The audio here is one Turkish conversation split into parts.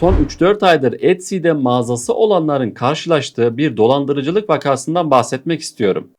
Son 3-4 aydır Etsy'de mağazası olanların karşılaştığı bir dolandırıcılık vakasından bahsetmek istiyorum.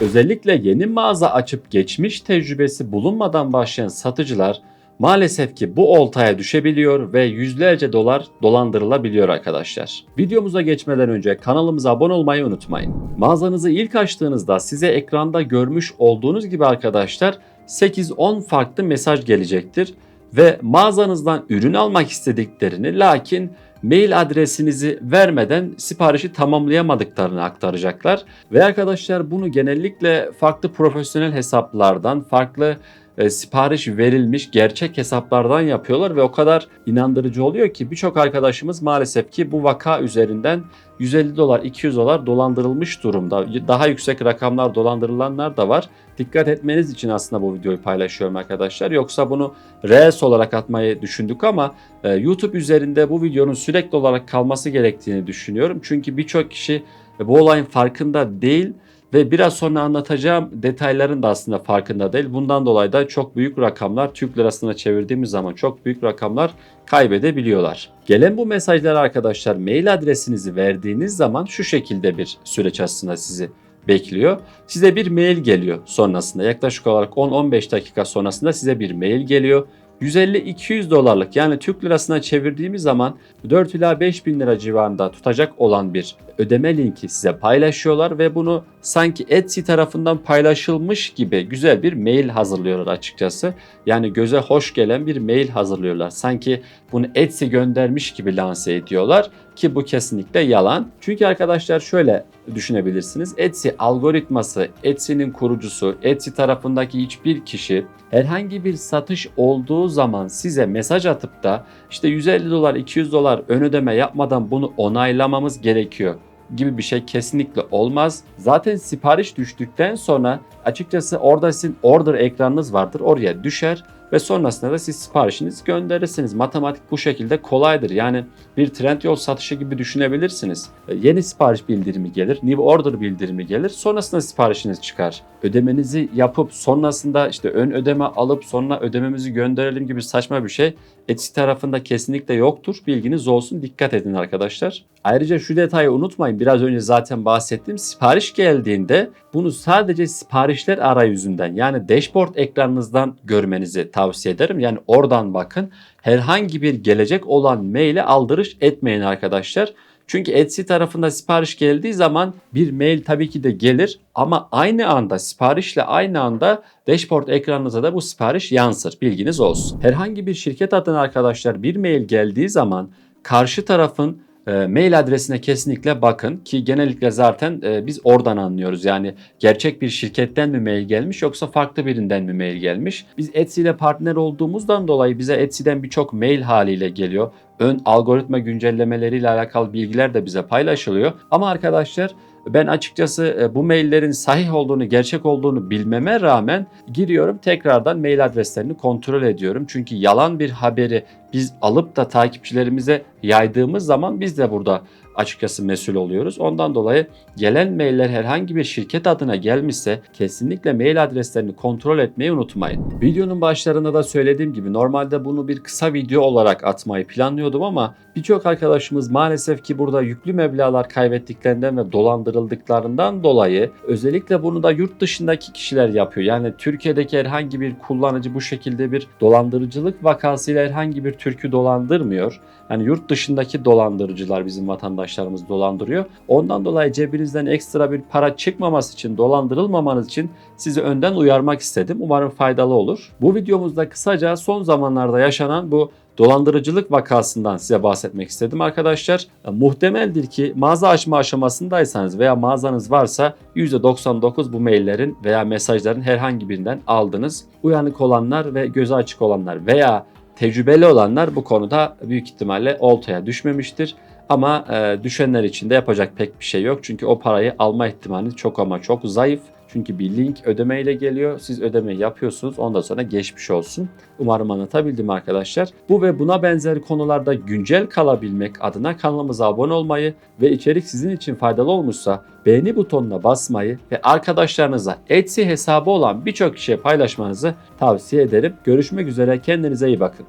Özellikle yeni mağaza açıp geçmiş tecrübesi bulunmadan başlayan satıcılar maalesef ki bu oltaya düşebiliyor ve yüzlerce dolar dolandırılabiliyor arkadaşlar. Videomuza geçmeden önce kanalımıza abone olmayı unutmayın. Mağazanızı ilk açtığınızda size ekranda görmüş olduğunuz gibi arkadaşlar 8-10 farklı mesaj gelecektir ve mağazanızdan ürün almak istediklerini lakin mail adresinizi vermeden siparişi tamamlayamadıklarını aktaracaklar. Ve arkadaşlar bunu genellikle farklı profesyonel hesaplardan, farklı e, sipariş verilmiş gerçek hesaplardan yapıyorlar ve o kadar inandırıcı oluyor ki birçok arkadaşımız maalesef ki bu vaka üzerinden 150 dolar, 200 dolar dolandırılmış durumda. Daha yüksek rakamlar dolandırılanlar da var. Dikkat etmeniz için aslında bu videoyu paylaşıyorum arkadaşlar. Yoksa bunu Reels olarak atmayı düşündük ama e, YouTube üzerinde bu videonun sürekli olarak kalması gerektiğini düşünüyorum. Çünkü birçok kişi bu olayın farkında değil ve biraz sonra anlatacağım detayların da aslında farkında değil. Bundan dolayı da çok büyük rakamlar Türk lirasına çevirdiğimiz zaman çok büyük rakamlar kaybedebiliyorlar. Gelen bu mesajlar arkadaşlar mail adresinizi verdiğiniz zaman şu şekilde bir süreç aslında sizi bekliyor. Size bir mail geliyor sonrasında yaklaşık olarak 10-15 dakika sonrasında size bir mail geliyor. 150-200 dolarlık yani Türk lirasına çevirdiğimiz zaman 4 ila 5 bin lira civarında tutacak olan bir ödeme linki size paylaşıyorlar ve bunu sanki Etsy tarafından paylaşılmış gibi güzel bir mail hazırlıyorlar açıkçası. Yani göze hoş gelen bir mail hazırlıyorlar. Sanki bunu Etsy göndermiş gibi lanse ediyorlar ki bu kesinlikle yalan. Çünkü arkadaşlar şöyle düşünebilirsiniz. Etsy algoritması, Etsy'nin kurucusu, Etsy tarafındaki hiçbir kişi herhangi bir satış olduğu zaman size mesaj atıp da işte 150 dolar, 200 dolar ön ödeme yapmadan bunu onaylamamız gerekiyor gibi bir şey kesinlikle olmaz. Zaten sipariş düştükten sonra açıkçası orada sizin order ekranınız vardır. Oraya düşer ve sonrasında da siz siparişinizi gönderirsiniz. Matematik bu şekilde kolaydır. Yani bir trend yol satışı gibi düşünebilirsiniz. E, yeni sipariş bildirimi gelir, new order bildirimi gelir. Sonrasında siparişiniz çıkar. Ödemenizi yapıp sonrasında işte ön ödeme alıp sonra ödememizi gönderelim gibi saçma bir şey Etsy tarafında kesinlikle yoktur. Bilginiz olsun. Dikkat edin arkadaşlar. Ayrıca şu detayı unutmayın. Biraz önce zaten bahsettiğim sipariş geldiğinde bunu sadece siparişler arayüzünden yani dashboard ekranınızdan görmenizi tavsiye ederim. Yani oradan bakın. Herhangi bir gelecek olan maile aldırış etmeyin arkadaşlar. Çünkü Etsy tarafında sipariş geldiği zaman bir mail tabii ki de gelir ama aynı anda siparişle aynı anda dashboard ekranınıza da bu sipariş yansır. Bilginiz olsun. Herhangi bir şirket adına arkadaşlar bir mail geldiği zaman karşı tarafın e, mail adresine kesinlikle bakın ki genellikle zaten e, biz oradan anlıyoruz. Yani gerçek bir şirketten mi mail gelmiş yoksa farklı birinden mi mail gelmiş? Biz Etsy ile partner olduğumuzdan dolayı bize Etsy'den birçok mail haliyle geliyor. Ön algoritma güncellemeleriyle alakalı bilgiler de bize paylaşılıyor. Ama arkadaşlar ben açıkçası e, bu maillerin sahih olduğunu, gerçek olduğunu bilmeme rağmen giriyorum tekrardan mail adreslerini kontrol ediyorum. Çünkü yalan bir haberi biz alıp da takipçilerimize yaydığımız zaman biz de burada açıkçası mesul oluyoruz. Ondan dolayı gelen mailler herhangi bir şirket adına gelmişse kesinlikle mail adreslerini kontrol etmeyi unutmayın. Videonun başlarında da söylediğim gibi normalde bunu bir kısa video olarak atmayı planlıyordum ama birçok arkadaşımız maalesef ki burada yüklü meblağlar kaybettiklerinden ve dolandırıldıklarından dolayı özellikle bunu da yurt dışındaki kişiler yapıyor. Yani Türkiye'deki herhangi bir kullanıcı bu şekilde bir dolandırıcılık vakasıyla herhangi bir Türk'ü dolandırmıyor. Yani yurt dışındaki dolandırıcılar bizim vatandaşlarımız dolandırıyor. Ondan dolayı cebinizden ekstra bir para çıkmaması için, dolandırılmamanız için sizi önden uyarmak istedim. Umarım faydalı olur. Bu videomuzda kısaca son zamanlarda yaşanan bu dolandırıcılık vakasından size bahsetmek istedim arkadaşlar. Muhtemeldir ki mağaza açma aşamasındaysanız veya mağazanız varsa %99 bu maillerin veya mesajların herhangi birinden aldınız. Uyanık olanlar ve gözü açık olanlar veya tecrübeli olanlar bu konuda büyük ihtimalle oltaya düşmemiştir. Ama e, düşenler için de yapacak pek bir şey yok. Çünkü o parayı alma ihtimali çok ama çok zayıf. Çünkü bir link ödemeyle geliyor. Siz ödemeyi yapıyorsunuz. Ondan sonra geçmiş olsun. Umarım anlatabildim arkadaşlar. Bu ve buna benzer konularda güncel kalabilmek adına kanalımıza abone olmayı ve içerik sizin için faydalı olmuşsa beğeni butonuna basmayı ve arkadaşlarınıza Etsy hesabı olan birçok kişiye paylaşmanızı tavsiye ederim. Görüşmek üzere kendinize iyi bakın.